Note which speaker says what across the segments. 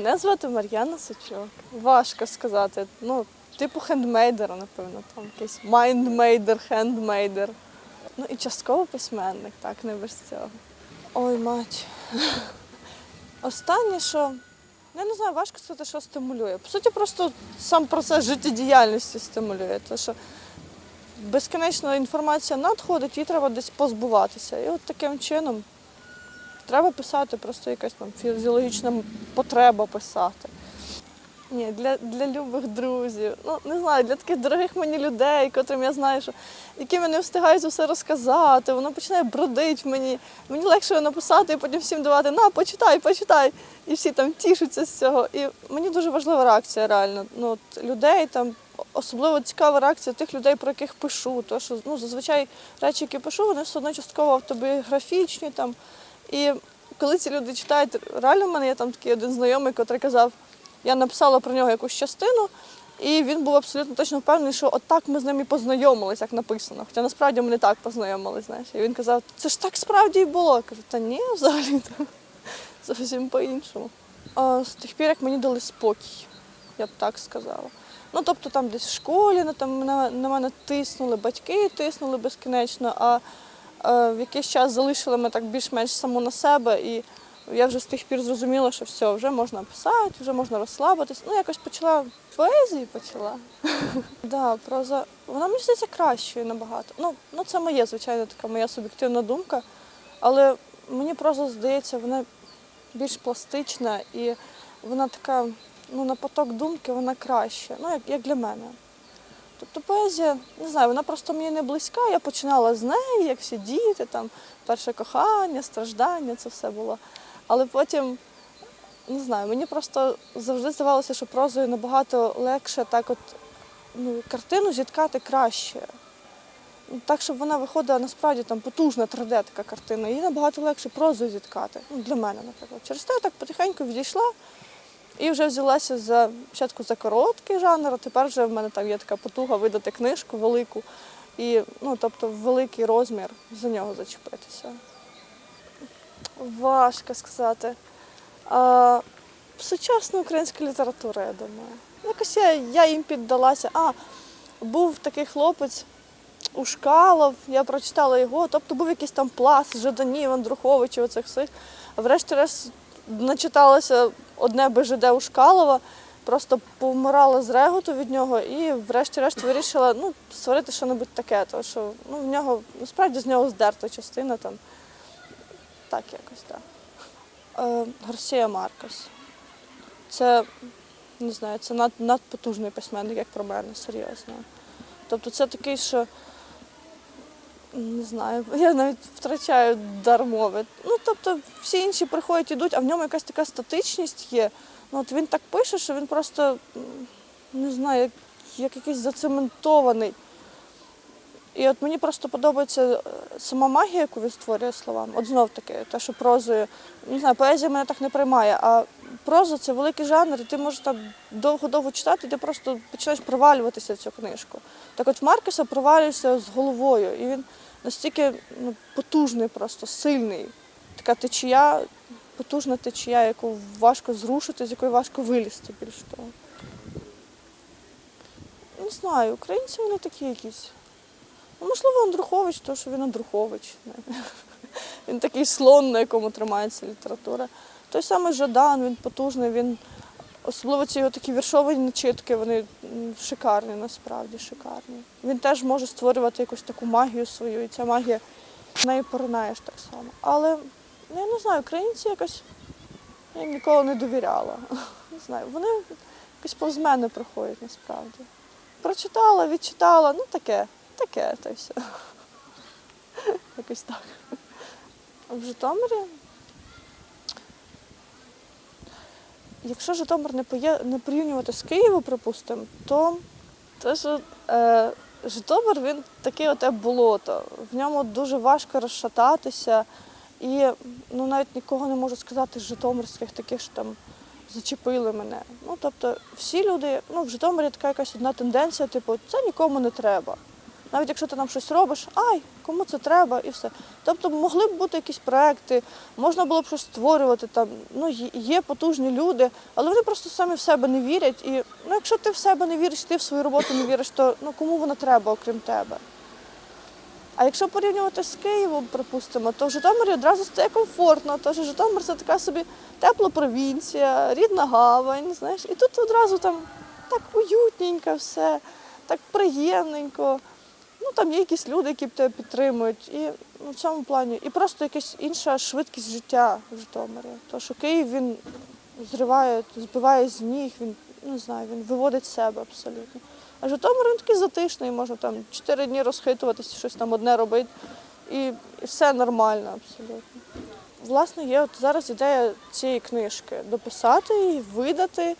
Speaker 1: Мене звати Мар'яна Сачок. Важко сказати. Ну, типу хендмейдера, напевно, там якийсь майндмейдер, хендмейдер. Ну і частково письменник, так, не без цього. Ой, мать. Останнє, що. Я не знаю, важко сказати, що стимулює. По суті, просто сам процес життєдіяльності стимулює. Тому що безкінечно інформація надходить, її треба десь позбуватися. І от таким чином треба писати, просто якась там фізіологічна потреба писати. Ні, для, для любих друзів. Ну, не знаю, для таких дорогих мені людей, котрим я знаю, що яким я не встигаю все розказати, воно починає бродити мені. Мені легше написати і потім всім давати, на, почитай, почитай. І всі там тішуться з цього. І мені дуже важлива реакція реально. Ну, от, людей там, особливо цікава реакція тих людей, про яких пишу. То, що ну, зазвичай речі, які пишу, вони все одно частково автобіографічні. Там. І коли ці люди читають, реально в мене є там такий один знайомий, який казав, я написала про нього якусь частину, і він був абсолютно точно впевнений, що отак ми з ним і познайомились, як написано. Хоча насправді ми не так познайомились, знаєш. І він казав, це ж так справді і було. Я кажу, та ні, взагалі то зовсім по-іншому. А, з тих пір, як мені дали спокій, я б так сказала. Ну, тобто там десь в школі ну, там, на, на мене тиснули, батьки тиснули безкінечно, а в якийсь час залишили мене так більш-менш саму на себе. І я вже з тих пір зрозуміла, що все, вже можна писати, вже можна розслабитись. Ну, якось почала поезії почала. да, проза, вона мені здається кращою набагато. Ну, ну, це моє, звичайно, така моя суб'єктивна думка. Але мені проза здається, вона більш пластична і вона така, ну, на поток думки вона краща, ну, як, як для мене. Тобто поезія, не знаю, вона просто мені не близька. Я починала з неї, як всі діти, там перше кохання, страждання, це все було. Але потім, не знаю, мені просто завжди здавалося, що прозою набагато легше так от ну, картину зіткати краще. Так, щоб вона виходила насправді там потужна 3D така картина, її набагато легше прозою зіткати. Ну, для мене, наприклад. Через те я так потихеньку відійшла і вже взялася за спочатку за короткий жанр, а тепер вже в мене там є така потуга видати книжку велику. І, ну, тобто, великий розмір за нього зачепитися. Важко сказати. А, сучасна українська література, я думаю. Якось я, я їм піддалася. А, був такий хлопець Ушкалов, я прочитала його, тобто був якийсь там пласт Жаданів, Андруховичів, оцих всіх. Врешті-решт начиталася одне БЖД Ушкалова, просто повмирала з реготу від нього і врешті-решт вирішила ну, створити щось таке, тому що ну, в нього насправді з нього здерта частина там. Так якось так. Е, Гарсія Маркос. Це, не знаю, це над, надпотужний письменник, як про мене, серйозно. Тобто це такий, що не знаю, я навіть втрачаю дар мови. Ну, тобто, всі інші приходять, ідуть, а в ньому якась така статичність є. Ну, от він так пише, що він просто не знаю, як, як якийсь зацементований. І от мені просто подобається е, сама магія, яку він створює словами. От знов таки, те, що прозою, не знаю, поезія мене так не приймає, а проза це великий жанр, і ти можеш там довго-довго читати, і ти просто починаєш провалюватися в цю книжку. Так от в Маркеса провалюєшся з головою, і він настільки ну, потужний, просто сильний. Така течія, потужна течія, яку важко зрушити, з якої важко вилізти більш того. Не знаю, українці вони такі якісь. Можливо, Андрухович, тому що він Андрухович. Він такий слон, на якому тримається література. Той самий Жадан, він потужний, він особливо ці його такі віршовані начитки, вони шикарні, насправді шикарні. Він теж може створювати якусь таку магію свою, і ця магія в неї поринаєш так само. Але ну, я не знаю, українці якось я їм ніколи не довіряла. Не знаю, вони якось повз мене проходять насправді. Прочитала, відчитала, ну таке, таке, та все. Якось так. В Житомирі. Якщо Житомир не, поє... не порівнювати з Києвом, припустимо, то, то що, е, Житомир він таке оте болото. В ньому дуже важко розшататися. І ну, навіть нікого не можу сказати з Житомирських таких, що там зачепили мене. Ну, тобто, всі люди, ну, в Житомирі така якась одна тенденція, типу, це нікому не треба. Навіть якщо ти нам щось робиш, ай, кому це треба і все. Тобто могли б бути якісь проекти, можна було б щось створювати. Там, ну, є- потужні люди, але вони просто самі в себе не вірять. І ну, якщо ти в себе не віриш, ти в свою роботу не віриш, то ну, кому вона треба, окрім тебе? А якщо порівнювати з Києвом, припустимо, то в Житомирі одразу стає комфортно, тож Житомир це така собі тепла провінція, рідна гавань, знаєш, і тут одразу там так уютненько все, так приємненько. Ну там є якісь люди, які тебе підтримують. І ну, в цьому плані. І просто якась інша швидкість життя в Житомирі. То що Київ він зриває, збиває з ніг, він не знаю, він виводить себе абсолютно. А Житомир він такий затишний, можна там чотири дні розхитуватися, щось там одне робити, і, і все нормально абсолютно. Власне, є от зараз ідея цієї книжки дописати її, видати,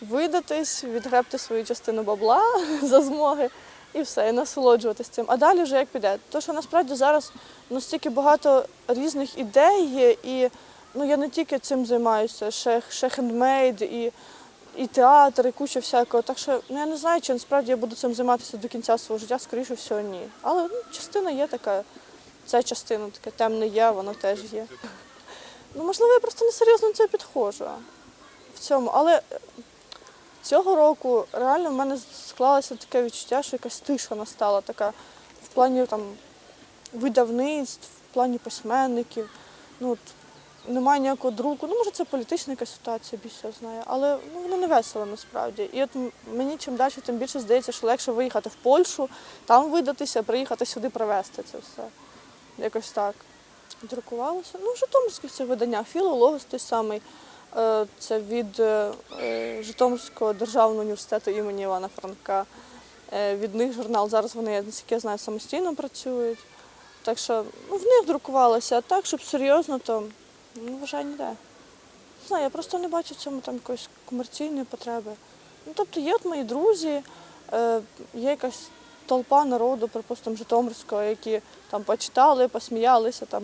Speaker 1: видатись, відгребти свою частину бабла за змоги і все, і насолоджуватись цим. А далі вже як піде. То, що насправді зараз настільки багато різних ідей є, і ну, я не тільки цим займаюся, ще, ще хендмейд, і, і театр, і куча всякого. Так що ну, я не знаю, чи насправді я буду цим займатися до кінця свого життя, скоріше всього, ні. Але ну, частина є така, ця частина таке темне я, воно теж є. Ну, можливо, я просто несерйозно до цього підходжу в цьому. Але цього року реально в мене склалося таке відчуття, що якась тиша настала така в плані там видавництв, в плані письменників. Ну, от, немає ніякого друку. Ну, може, це політична якась ситуація, більше знає, але ну, воно не весело насправді. І от мені чим далі, тим більше здається, що легше виїхати в Польщу, там видатися, приїхати сюди привезти це все. Якось так. Друкувалося. Ну, Житомирське це видання. Філологос той самий. Е, Це від е, е, Житомирського державного університету імені Івана Франка. Від них журнал. Зараз вони, наскільки я знаю, самостійно працюють. Так що ну, в них друкувалося, а так, щоб серйозно, то ну, вважаю, ніде. Не знаю, я просто не бачу в цьому там якоїсь комерційної потреби. Ну, тобто є от мої друзі, є якась толпа народу, припустимо, Житомирського, які там почитали, посміялися, там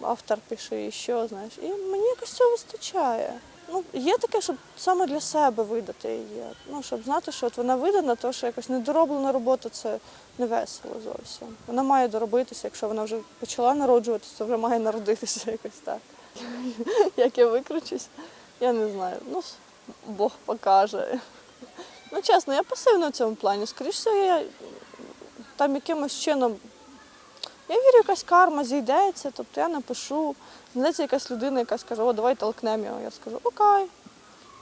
Speaker 1: автор пише що, знаєш. І мені якось цього вистачає. Ну, є таке, щоб саме для себе видати її. Ну, щоб знати, що от вона видана, то що якось недороблена робота це не весело зовсім. Вона має доробитися, якщо вона вже почала народжуватися, то вже має народитися якось так. Як я викручусь, я не знаю. Ну, Бог покаже. Ну, чесно, я пасивна в цьому плані. Скоріше, я там якимось чином. Я вірю, якась карма зійдеться, тобто я напишу. Знайдеться якась людина, яка скаже, о, давай толкнемо його. Я скажу, окей.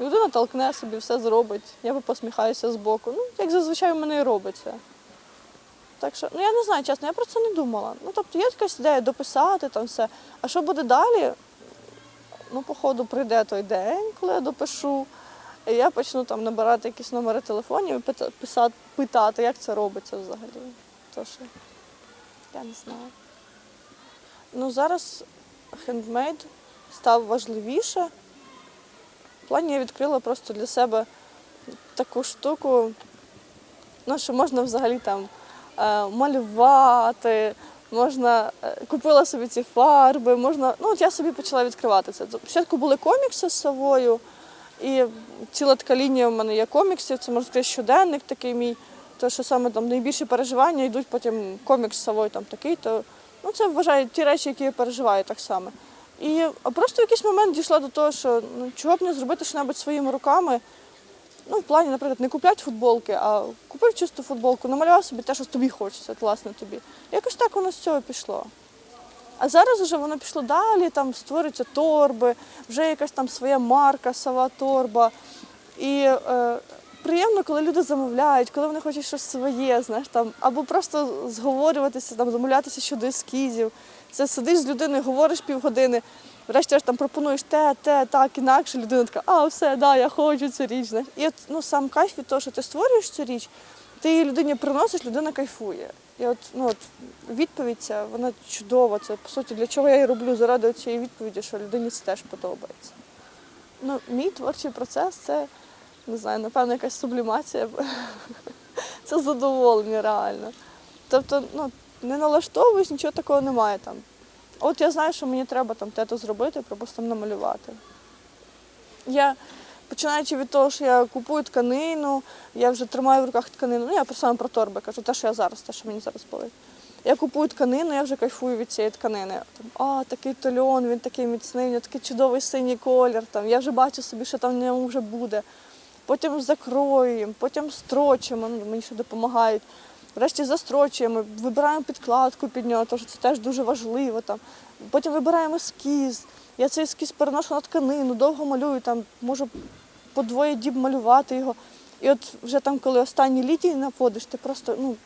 Speaker 1: Людина толкне собі, все зробить. Я посміхаюся збоку. Ну, як зазвичай у мене і робиться. Так що, ну я не знаю, чесно, я про це не думала. Ну, тобто є якась ідея дописати там все. А що буде далі? Ну, походу, прийде той день, коли я допишу. І я почну там набирати якісь номери телефонів і писати, питати, як це робиться взагалі. Тож, я не знаю. Ну, зараз хендмейд став важливіше. В плані я відкрила просто для себе таку штуку, ну, що можна взагалі там е, малювати, можна е, купила собі ці фарби, можна. Ну, от я собі почала відкривати це. Спочатку були комікси з совою, і ціла така лінія в мене є коміксів, це можна сказати щоденник такий мій. То, що саме там найбільші переживання йдуть, потім комікс з совою там такий, то ну, це вважаю ті речі, які я переживаю так само. І а просто в якийсь момент дійшла до того, що ну, чого б не зробити щось своїми руками. Ну, в плані, наприклад, не купляти футболки, а купив чисту футболку, намалював собі те, що тобі хочеться, власне тобі. Якось так воно з цього пішло. А зараз вже воно пішло далі, там створюються торби, вже якась там своя марка, сова торба. І е, приємно, коли люди замовляють, коли вони хочуть щось своє, знаєш, там, або просто зговорюватися, там, замовлятися щодо ескізів. Це сидиш з людиною, говориш півгодини, врешті там пропонуєш те, те, так, інакше. Людина така, а все, да, я хочу цю річ. Знаєш. І от ну, сам кайф від того, що ти створюєш цю річ, ти її людині приносиш, людина кайфує. І от, ну, от відповідь ця, вона чудова. Це по суті, для чого я її роблю заради цієї відповіді, що людині це теж подобається. Ну, мій творчий процес це, не знаю, напевно, якась сублімація. Це задоволення реально. Тобто, ну, не налаштовуюсь, нічого такого немає там. От я знаю, що мені треба там те-то зробити, припустимо, намалювати. Я Починаючи від того, що я купую тканину, я вже тримаю в руках тканину. Ну, я саме про торби кажу, те, що я зараз, те, що мені зараз болить. Я купую тканину, я вже кайфую від цієї тканини. Там, а, такий тольон, він такий міцний, нього такий чудовий синій колір. Там, я вже бачу собі, що там в ньому вже буде. Потім закроюємо, потім строчимо, ну, мені ще допомагають. Врешті застрочуємо, вибираємо підкладку під нього, тому що це теж дуже важливо. Там. Потім вибираємо ескіз. Я цей ескіз переношу на тканину, довго малюю, там, можу по двоє діб малювати його. І от вже там, коли останні літії наводиш, ти просто ну,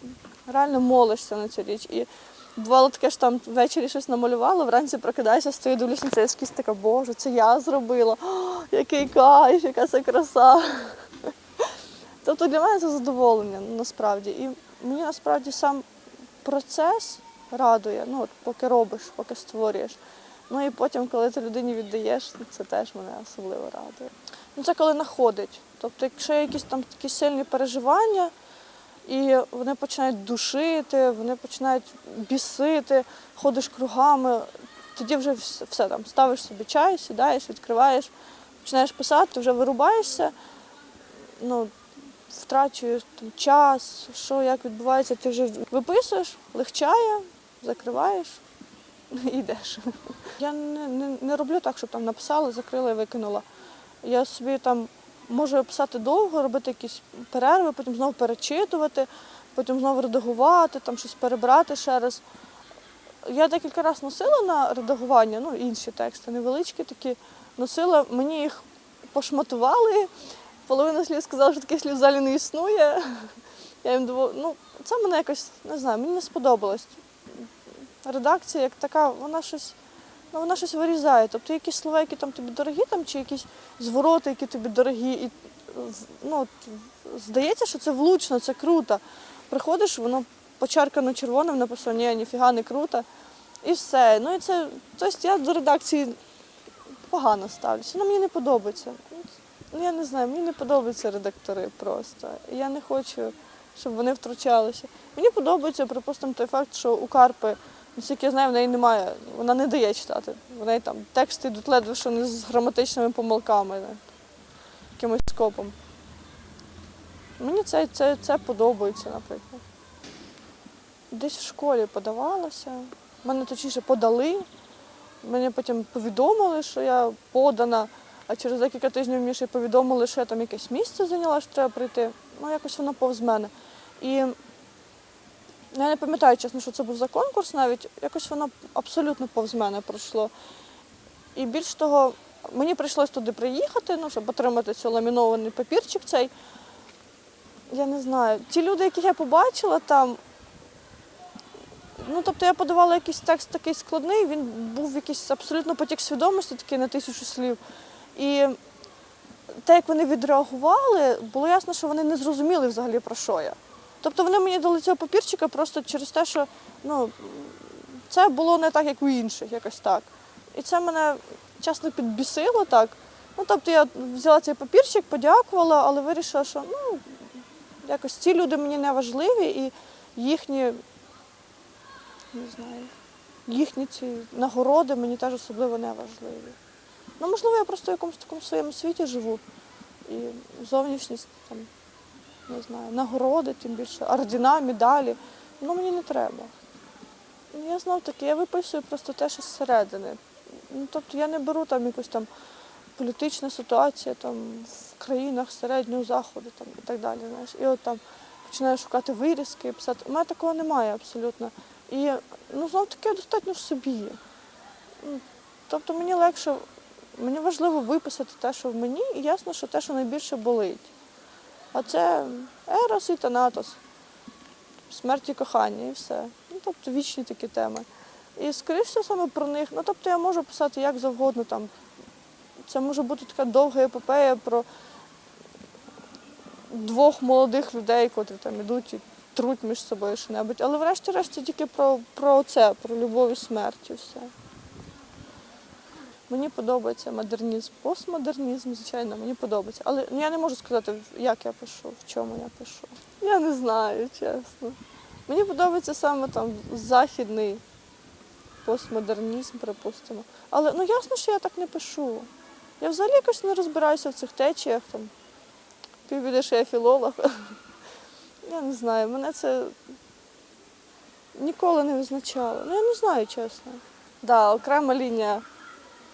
Speaker 1: реально молишся на цю річ. І бувало таке, що там ввечері щось намалювала, вранці прокидаюся, стою, дивлюсь на цей ескіз, така, боже, це я зробила. О, який кайф, яка це краса. Тобто для мене це задоволення насправді. І мені насправді сам процес радує, ну, от, поки робиш, поки створюєш. Ну і потім, коли ти людині віддаєш, це теж мене особливо радує. Ну, це коли знаходить. Тобто, якщо є якісь там такі сильні переживання, і вони починають душити, вони починають бісити, ходиш кругами, тоді вже все там, ставиш собі чай, сідаєш, відкриваєш, починаєш писати, вже вирубаєшся, ну, втрачуєш там, час, що як відбувається, ти вже виписуєш, легчає, закриваєш і йдеш. Я не, не, не роблю так, щоб там написала, закрила і викинула. Я собі там можу писати довго, робити якісь перерви, потім знову перечитувати, потім знову редагувати, там щось перебрати ще раз. Я декілька разів носила на редагування, ну інші тексти, невеличкі такі, носила, мені їх пошматували. Половина слів сказала, що таких слів взагалі не існує. Я їм думала, ну, це мене якось, не знаю, мені не сподобалось. Редакція як така, вона щось, ну, вона щось вирізає. Тобто якісь слова, які там тобі дорогі, там, чи якісь звороти, які тобі дорогі. І, ну, здається, що це влучно, це круто. Приходиш, воно почеркано червоним, написано, ні, ніфіга не круто. І все. Ну і це, тобто я до редакції погано ставлюся. Ну, мені не подобається. Ну, я не знаю, мені не подобаються редактори просто. Я не хочу, щоб вони втручалися. Мені подобається, припустимо, той факт, що у Карпи, наскільки я знаю, в неї немає, вона не дає читати. В неї там тексти йдуть ледве що не з граматичними помилками, не, якимось скопом. Мені це, це, це подобається, наприклад. Десь в школі подавалася, мене точніше подали. Мені потім повідомили, що я подана, а через декілька тижнів мені ще повідомили, що я там якесь місце зайняла, що треба прийти. Ну, якось воно повз мене. І я не пам'ятаю, чесно, що це був за конкурс навіть, якось воно абсолютно повз мене пройшло. І більш того, мені прийшлось туди приїхати, ну, щоб отримати цей ламінований папірчик цей. Я не знаю. Ті люди, яких я побачила там, Ну, тобто я подавала якийсь текст такий складний, він був якийсь абсолютно потік свідомості, такий на тисячу слів. І те, як вони відреагували, було ясно, що вони не зрозуміли взагалі про що я. Тобто вони мені дали цього папірчика просто через те, що ну, це було не так, як у інших, якось так. І це мене чесно підбісило так. Ну, тобто я взяла цей папірчик, подякувала, але вирішила, що ну, якось ці люди мені не важливі і їхні не знаю. Їхні ці нагороди мені теж особливо не важливі. Ну, можливо, я просто в якомусь такому своєму світі живу. І зовнішність, там, не знаю, нагороди, тим більше, ордена, медалі. Ну, мені не треба. Я знов таки, я виписую просто те, що зсередини. Ну, тобто я не беру там якусь там політична ситуація там, в країнах середнього заходу там, і так далі. Знаєш. І от там починаю шукати вирізки писати. У мене такого немає абсолютно. І ну, знов таки достатньо в собі. Ну, Тобто мені легше, мені важливо виписати те, що в мені, і ясно, що те, що найбільше болить. А це ерос і танатос, смерть і кохання і все. Ну, тобто вічні такі теми. І скоріше саме про них, ну тобто я можу писати як завгодно там. Це може бути така довга епопея про двох молодих людей, котрі там ідуть і труть між собою що-небудь. Але врешті-решт це тільки про, про це, про любов і смерть і все. Мені подобається модернізм, постмодернізм, звичайно, мені подобається. Але ну, я не можу сказати, як я пишу, в чому я пишу. Я не знаю, чесно. Мені подобається саме там західний постмодернізм, припустимо. Але ну ясно, що я так не пишу. Я взагалі якось не розбираюся в цих течіях. Там. Півбіди, що я філолог. Я не знаю, мене це ніколи не визначало. Ну, я не знаю, чесно. Да, окрема лінія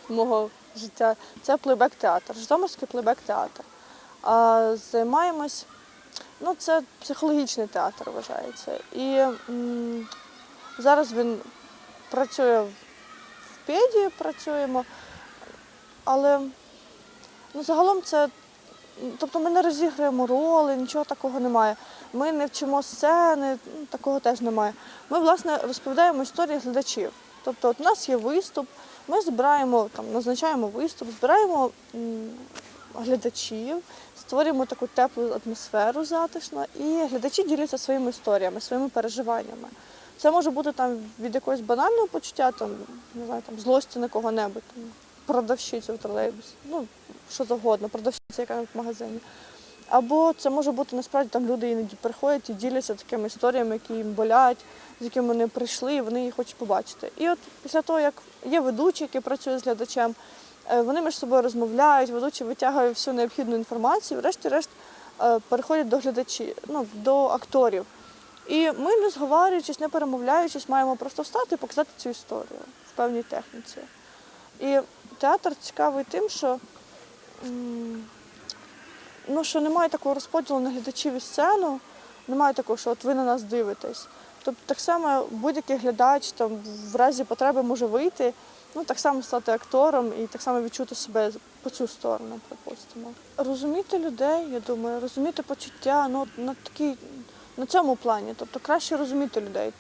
Speaker 1: мого життя це плейбек-театр, Житомирський плейбек-театр. А займаємось, ну, це психологічний театр вважається. І м, зараз він працює в педі, працюємо, але ну, загалом це. Тобто ми не розіграємо роли, нічого такого немає. Ми не вчимо сцени, ну, такого теж немає. Ми, власне, розповідаємо історії глядачів. Тобто, от у нас є виступ, ми збираємо, там, назначаємо виступ, збираємо глядачів, створюємо таку теплу атмосферу затишно, і глядачі діляться своїми історіями, своїми переживаннями. Це може бути там від якогось банального почуття, там, не знаю, там, злості на кого-небудь, продавщицю в тролейбусі, ну, що завгодно, продавщиця, яка в магазині. Або це може бути насправді там люди іноді приходять і діляться такими історіями, які їм болять, з якими вони прийшли, і вони їх хочуть побачити. І от після того, як є ведучий, який працює з глядачем, е, вони між собою розмовляють, ведучий витягує всю необхідну інформацію, врешті-решт е, переходять до глядачів, ну, до акторів. І ми, не зговарюючись, не перемовляючись, маємо просто встати і показати цю історію в певній техніці. І театр цікавий тим, що, ну, що немає такого розподілу на глядачів і сцену, немає такого, що от ви на нас дивитесь. Тобто так само будь-який глядач там, в разі потреби може вийти, ну, так само стати актором і так само відчути себе по цю сторону, припустимо. Розуміти людей, я думаю, розуміти почуття, ну, на, такій, на цьому плані. Тобто краще розуміти людей.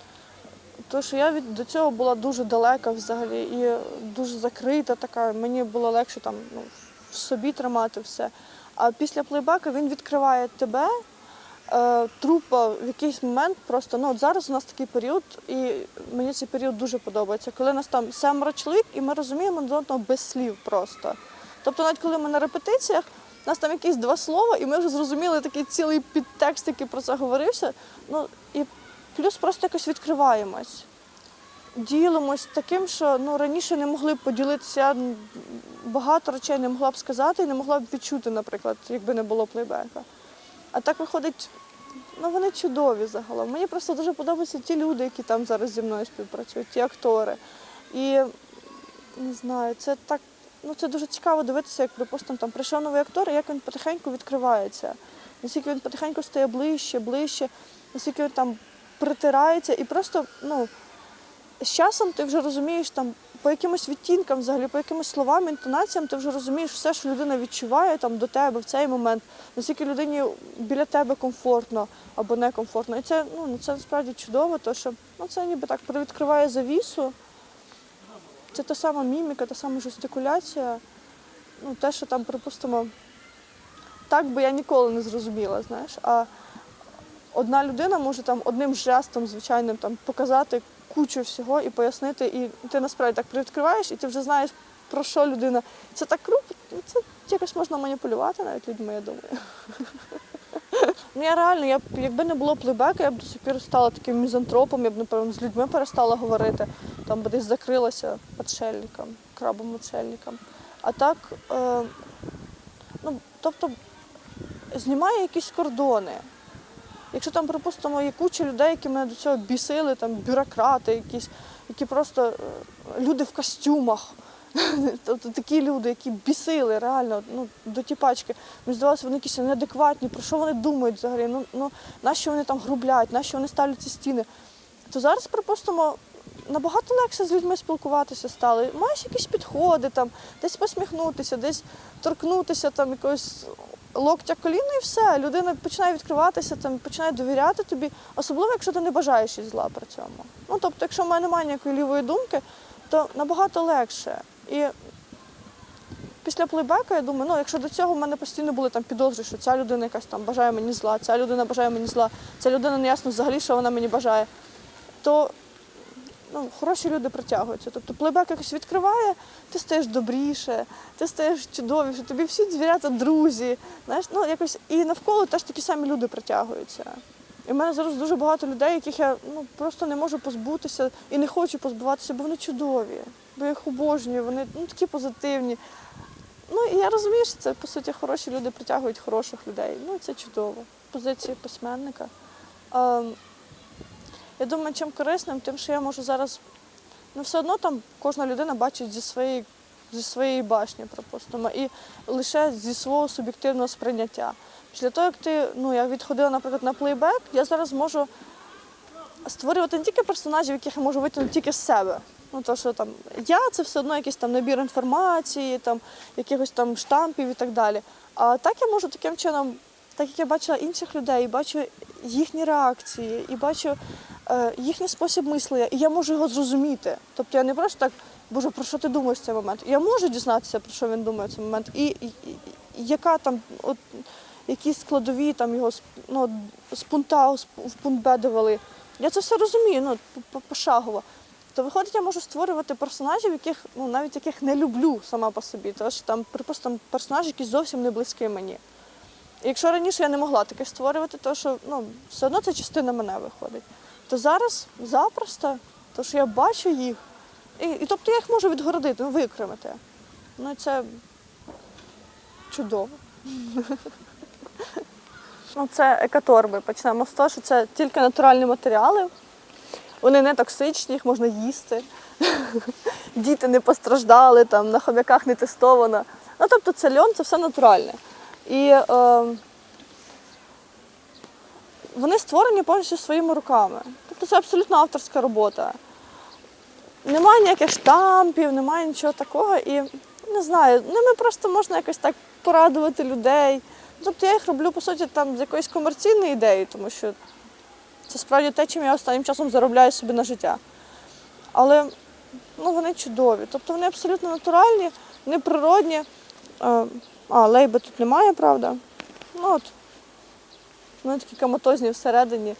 Speaker 1: Тому що я від до цього була дуже далека взагалі і дуже закрита така. Мені було легше там ну, в собі тримати все. А після плейбеку він відкриває тебе. Е, трупа в якийсь момент просто ну от зараз у нас такий період, і мені цей період дуже подобається, коли нас там семеро чоловік, і ми розуміємо один одного без слів просто. Тобто, навіть коли ми на репетиціях, у нас там якісь два слова, і ми вже зрозуміли такий цілий підтекст, який про це говорився. Ну і плюс просто якось відкриваємось. Ділимось таким, що ну, раніше не могли б поділитися. Багато речей не могла б сказати і не могла б відчути, наприклад, якби не було плейбека. А так виходить, ну вони чудові загалом. Мені просто дуже подобаються ті люди, які там зараз зі мною співпрацюють, ті актори. І не знаю, це так, ну це дуже цікаво дивитися, як, припустимо, там прийшов новий актор, і як він потихеньку відкривається. Наскільки він потихеньку стає ближче, ближче, наскільки він там притирається, і просто, ну, з часом ти вже розумієш там по якимось відтінкам, взагалі, по якимось словам, інтонаціям, ти вже розумієш все, що людина відчуває там до тебе в цей момент, наскільки людині біля тебе комфортно або некомфортно. І це, ну, це насправді чудово, тому що ну, це ніби так привідкриває завісу. Це та сама міміка, та сама жестикуляція. Ну, те, що там, припустимо, так би я ніколи не зрозуміла, знаєш. А одна людина може там одним жестом, звичайним, там, показати кучу всього і пояснити, і ти насправді так привідкриваєш, і ти вже знаєш, про що людина. Це так круто, це якось можна маніпулювати навіть людьми, я думаю. Ну я реально, я б, якби не було плейбека, я б до сих пір стала таким мізантропом, я б, напевно, з людьми перестала говорити, там би десь закрилася отшельником, крабом отшельником. А так, е, ну, тобто, знімає якісь кордони. Якщо там, припустимо, є куча людей, які мене до цього бісили, там бюрократи якісь, які просто е, люди в костюмах. Тобто такі люди, які бісили реально ну, до ті пачки. Мені здавалося, вони якісь неадекватні, про що вони думають взагалі, ну, ну нащо вони там грублять, нащо вони ставлять ці стіни. То зараз, припустимо, набагато легше з людьми спілкуватися стало. Маєш якісь підходи, там, десь посміхнутися, десь торкнутися там якогось локтя коліна і все. Людина починає відкриватися, там, починає довіряти тобі, особливо, якщо ти не бажаєш їй зла при цьому. Ну, тобто, якщо в мене немає ніякої лівої думки, то набагато легше. І після плейбека я думаю, ну якщо до цього в мене постійно були там підозри, що ця людина якась там бажає мені зла, ця людина бажає мені зла, ця людина не ясно взагалі, що вона мені бажає, то ну, хороші люди притягуються. Тобто плейбек якось відкриває, ти стаєш добріше, ти стаєш чудовіше, тобі всі звірята друзі. Знаєш, ну якось і навколо теж такі самі люди притягуються. І в мене зараз дуже багато людей, яких я ну, просто не можу позбутися і не хочу позбуватися, бо вони чудові, бо я їх обожнюю, вони ну, такі позитивні. Ну і я розумію, що це по суті хороші люди притягують хороших людей. Ну це чудово. Позиція письменника. Я думаю, чим корисним, тим, що я можу зараз. Ну, все одно там кожна людина бачить зі своєї, зі своєї башні, припустимо, і лише зі свого суб'єктивного сприйняття. Після того, як ти, ну, я відходила, наприклад, на плейбек, я зараз можу створювати не тільки персонажів, яких я можу витягнути тільки з себе. Ну, то, що там я це все одно якийсь там набір інформації, там, якихось там штампів і так далі. А так я можу таким чином, так як я бачила інших людей, і бачу їхні реакції, і бачу е, їхній спосіб мислення, і я можу його зрозуміти. Тобто я не просто так, Боже, про що ти думаєш в цей момент? Я можу дізнатися, про що він думає в цей момент, і, і, і яка там, от, які складові там його ну, з пункта в пункт Б довели. Я це все розумію, ну, по- по- пошагово. То виходить, я можу створювати персонажів, яких ну навіть яких не люблю сама по собі. Що там, припустимо, персонажі, які зовсім не близькі мені. Якщо раніше я не могла таке створювати, то що ну, все одно це частина мене виходить. То зараз запросто, то що я бачу їх, і, і тобто я їх можу відгородити, ну, викремити. Ну це чудово. Ну, це екоторби. Почнемо з того, що це тільки натуральні матеріали. Вони не токсичні, їх можна їсти. Діти не постраждали, там, на хом'яках не тестовано. Ну, тобто це льон, це все натуральне. І е, вони створені повністю своїми руками. Тобто це абсолютно авторська робота. Немає ніяких штампів, немає нічого такого. І не знаю, ними просто можна якось так порадувати людей. Тобто я їх роблю, по суті, там з якоїсь комерційної ідеї, тому що це справді те, чим я останнім часом заробляю собі на життя. Але ну, вони чудові. Тобто вони абсолютно натуральні, вони природні. А, лейби тут немає, правда? Ну от. Вони такі каматозні всередині.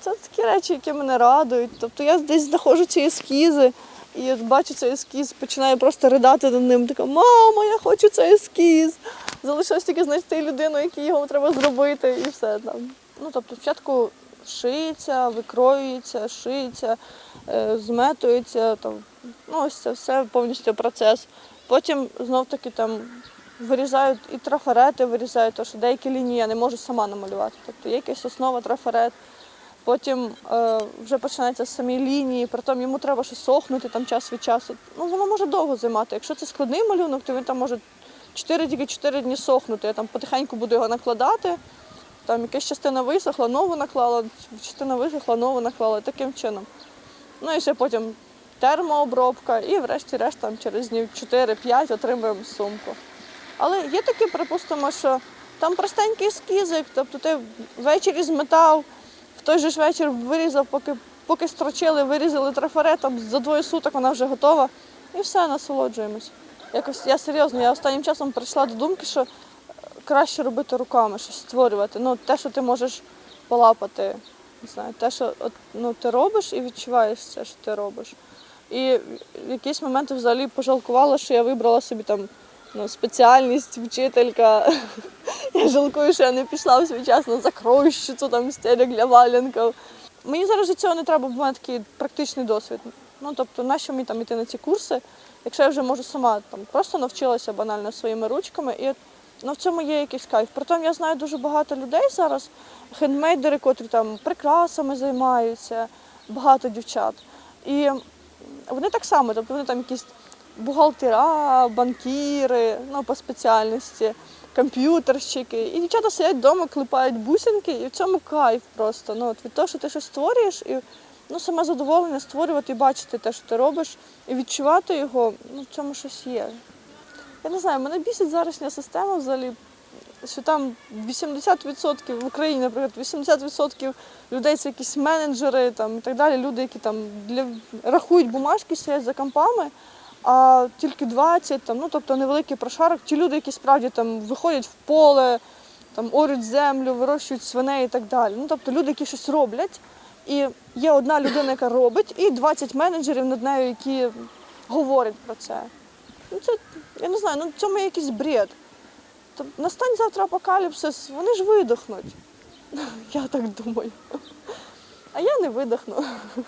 Speaker 1: Це такі речі, які мене радують. Тобто я десь знаходжу ці ескізи, і бачу цей ескіз, починаю просто ридати над ним. Така, мама, я хочу цей ескіз. Залишилось тільки знайти людину, якій його треба зробити, і все там. Ну, тобто, спочатку шиється, викроюється, шиється, е, зметується. Там. Ну, ось це все повністю процес. Потім знов таки там вирізають і трафарети вирізають, тому що деякі лінії я не можу сама намалювати. Тобто є якась основа трафарет. Потім е, вже починаються самі лінії, притом йому треба ще сохнути там час від часу. Ну, воно може довго займати. Якщо це складний малюнок, то він там може 4, тільки 4 дні сохнути. Я там потихеньку буду його накладати. Там якась частина висохла, нову наклала, частина висохла, нову наклала, таким чином. Ну і ще потім термообробка, і врешті-решт там через днів 4-5 отримуємо сумку. Але є такі, припустимо, що там простенький ескізик, тобто ти ввечері зметав, в той же ж вечір вирізав, поки, поки строчили, вирізали трафарет, за двоє суток вона вже готова. І все, насолоджуємось. Якось я серйозно, я останнім часом прийшла до думки, що краще робити руками, щось створювати. Ну, те, що ти можеш полапати, не знаю, те, що от, ну, ти робиш і відчуваєш це, що ти робиш. І в якісь моменти взагалі пожалкувала, що я вибрала собі там ну, спеціальність вчителька. Я жалкую, що я не пішла в свій час на закройщицю, там істерик для валенків. Мені зараз до цього не треба, бо в мене такий практичний досвід. Ну, тобто, нащо мені там іти на ці курси, якщо я вже можу сама там просто навчилася банально своїми ручками, і ну, в цьому є якийсь кайф. Притом я знаю дуже багато людей зараз, хендмейдери, котрі там прикрасами займаються, багато дівчат. І вони так само, тобто вони там якісь бухгалтера, банкіри, ну, по спеціальності, комп'ютерщики. І дівчата сидять вдома, клепають бусинки, і в цьому кайф просто. Ну, от від того, що ти щось створюєш, і ну, саме задоволення створювати і бачити те, що ти робиш, і відчувати його, ну, в цьому щось є. Я не знаю, мене бісить зарашня система взагалі, що там 80% в Україні, наприклад, 80% людей це якісь менеджери там, і так далі, люди, які там для, рахують бумажки, сидять за компами, а тільки 20, там, ну, тобто невеликий прошарок, ті люди, які справді там виходять в поле, там орють землю, вирощують свиней і так далі. Ну, тобто люди, які щось роблять, і є одна людина, яка робить, і 20 менеджерів над нею, які говорять про це. Ну, це, я не знаю, ну в цьому є якийсь бред. То настань завтра апокаліпсис, вони ж видохнуть. Я так думаю. А я не видохну.